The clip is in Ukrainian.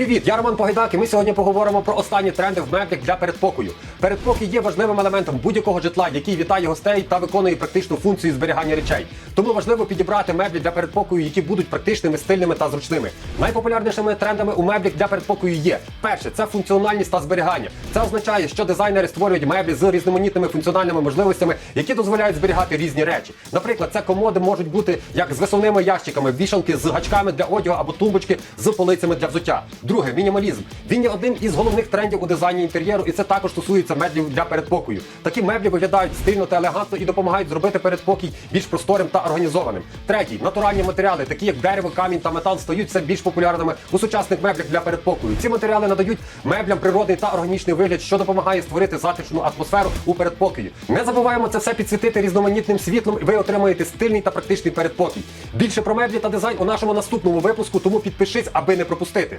Привіт, я Роман Погайдак, і ми сьогодні поговоримо про останні тренди в меблях для передпокою. Передпокій є важливим елементом будь-якого житла, який вітає гостей та виконує практичну функцію зберігання речей. Тому важливо підібрати меблі для передпокою, які будуть практичними, стильними та зручними. Найпопулярнішими трендами у меблях для передпокою є перше це функціональність та зберігання. Це означає, що дизайнери створюють меблі з різноманітними функціональними можливостями, які дозволяють зберігати різні речі. Наприклад, це комоди можуть бути як з висувними ящиками, вішалки з гачками для одягу або тумбочки з полицями для взуття. Друге мінімалізм. Він є одним із головних трендів у дизайні інтер'єру, і це також стосується меблів для передпокою. Такі меблі виглядають стильно та елегантно і допомагають зробити передпокій більш просторим та організованим. Третій натуральні матеріали, такі як дерево, камінь та метал, стають все більш популярними у сучасних меблях для передпокою. Ці матеріали надають меблям природний та органічний вигляд, що допомагає створити затишну атмосферу у передпокої. Не забуваємо це все підсвітити різноманітним світлом, і ви отримаєте стильний та практичний передпокій. Більше про меблі та дизайн у нашому наступному випуску, тому підпишись, аби не пропустити.